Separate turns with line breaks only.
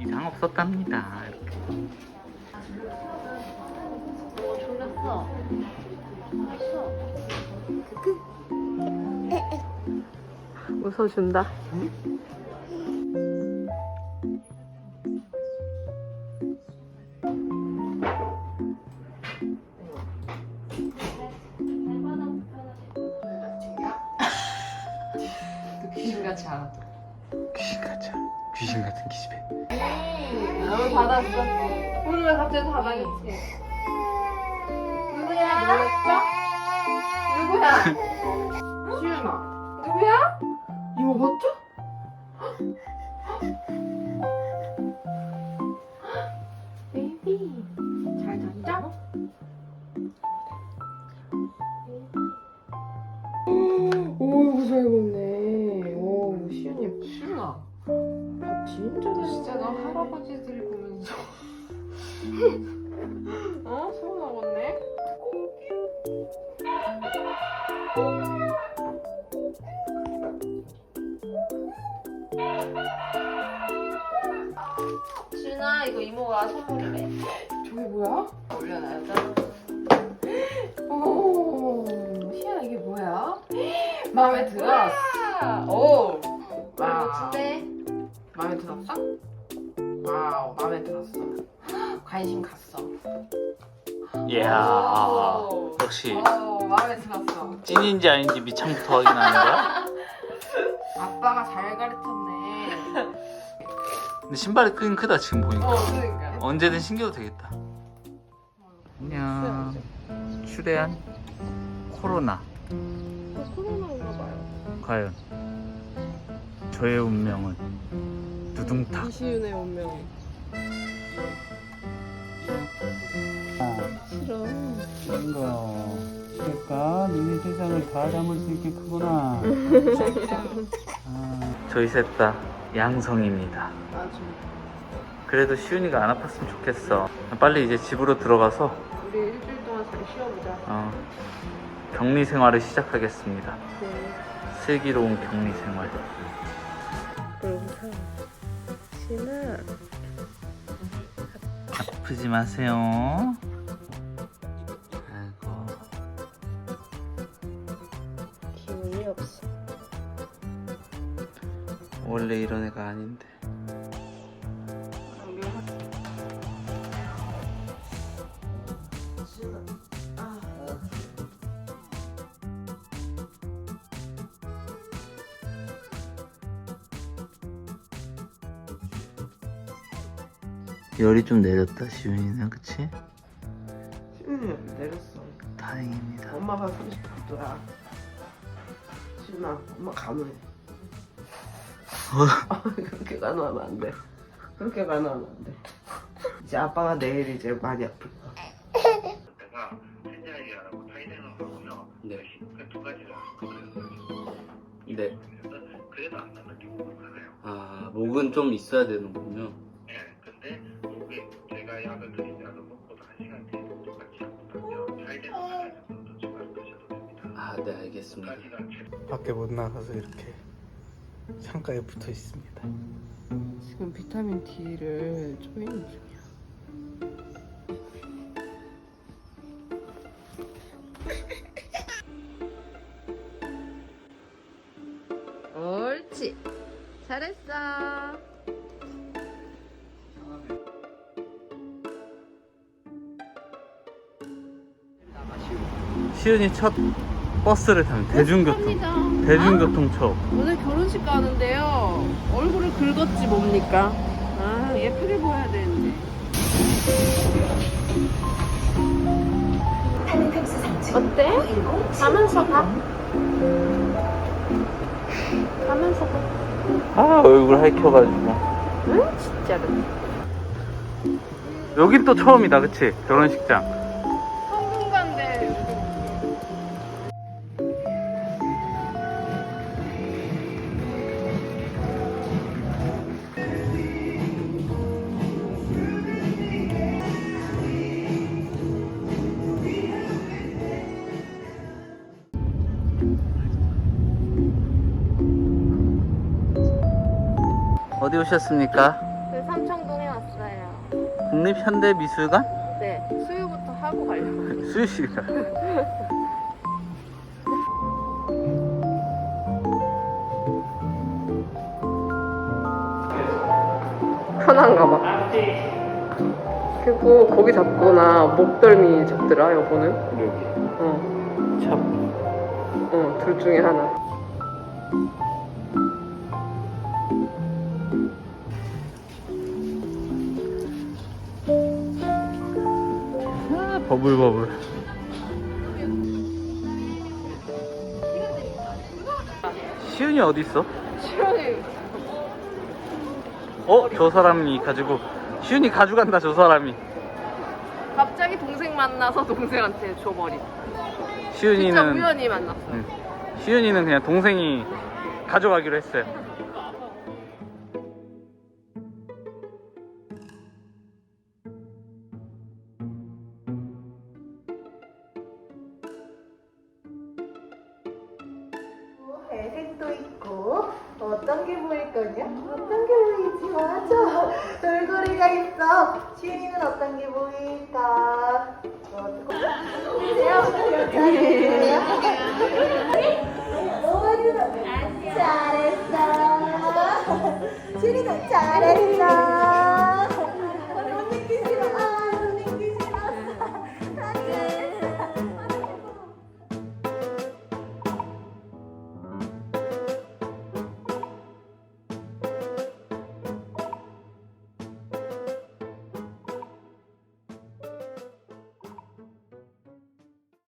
이상 없었답니다. 이렇게.
웃어준다. 응? 귀신같이 알아.
귀신 같아. 귀신 같은 기집애.
너무 받았어. 오늘 왜 갑자기 가방이 있지? 누구야? 놀랬죠? 누구야? 시윤아. 누구야? 이모 봤죠? 베이비. 잘 잤죠?
오이구 잘 먹네. 오, 시윤이
시윤아.
밥 진짜 잘
진짜 너 할아버지들이 보면서 어? 서운하겠네? 준아 이거 이모가 선물이래
저게 뭐야?
올려놔야죠
오, 시윤아 이게 뭐야? 마음에 들어?
오
와우.
멋진데?
마음에 들었어? 와우, 마음에 들었어. 관심 갔어.
이야.
오.
역시
오, 마음에 들었어.
찐인지 아닌지 미창부터 확인하는 거야?
아빠가 잘 가르쳤네.
근데 신발이 끈 크다 지금 보니까.
어, 그러니까.
언제든 신겨도 되겠다. 안녕. 추대한 코로나.
코로나인가 봐요.
과연 저의 운명은 두둥탁.
이시윤의 운명. 싫어.
이런 거 그러니까 니네 세상을 다 담을 수 있게 크구나. 아, 저희 셋 다 양성입니다. 그래도 시윤이가 안 아팠으면 좋겠어. 빨리 이제 집으로 들어가서
우리 일주일 동안 잘 쉬어보자.
어, 격리 생활을 시작하겠습니다.
네.
슬기로운 격리 생활.
사. 신아.
아프지 마세요. 아이고.
기운이 없어.
원래 이런 애가 아닌데. 열이 좀 내렸다 시윤이는 그치?
시윤이 내렸어.
다행입니다.
엄마가 30도야. 시윤아, 엄마 간호해. 그렇게 간호하면 안 돼. 그렇게 간호하면 안 돼. 이제 아빠가 내일 이제 많이 아플 거야.
내가 펜자이라고 타이레놀하고요.
네.
그두 가지를 그랬어요.
네.
그래도 안 낫는 경우가 많아요.
아 목은 좀 있어야 되는군요.
최
밖에 못 나가서 이렇게 창가에 붙어 있습니다.
지금 비타민 D를 쪼이는 중이야.
옳지 잘했어
시은이 첫 버스를 타는 대중교통 대중교통 처음.
오늘 결혼식 가는데요 얼굴을 긁었지 뭡니까 아 예쁘게 보여야 되는데 어때? 가면서 가 가면서
가아 얼굴 하이켜가지고.
응? 진짜로
여긴 또 처음이다, 그치? 결혼식장. 어디 오셨습니까?
그 삼청동 신청해 왔어요.
국립현대미술관?
네, 수유부터 하고 가려고.
수유실가.
편한가 봐. 그리고 거기 잡거나 목덜미 잡더라 여보는.
여기.
어,
참.
어, 둘 중에 하나.
버블버블. 시윤이 어디 있어?
시원이
어? 저 사람이 가지고 시윤이 가져간다 저 사람이.
갑자기 동생 만나서 동생한테 줘버린. 진짜
시윤이는
우연히 만났어.
응. 시윤이는 그냥 동생이 가져가기로 했어요.
도 있고 어떤 게 보일 거냐? 어떤 게 보이지? 맞아 돌고래가 있어 시윤이는 어떤 게 보일까? 어떻게 보세요? 잘했어 시윤이도 잘했어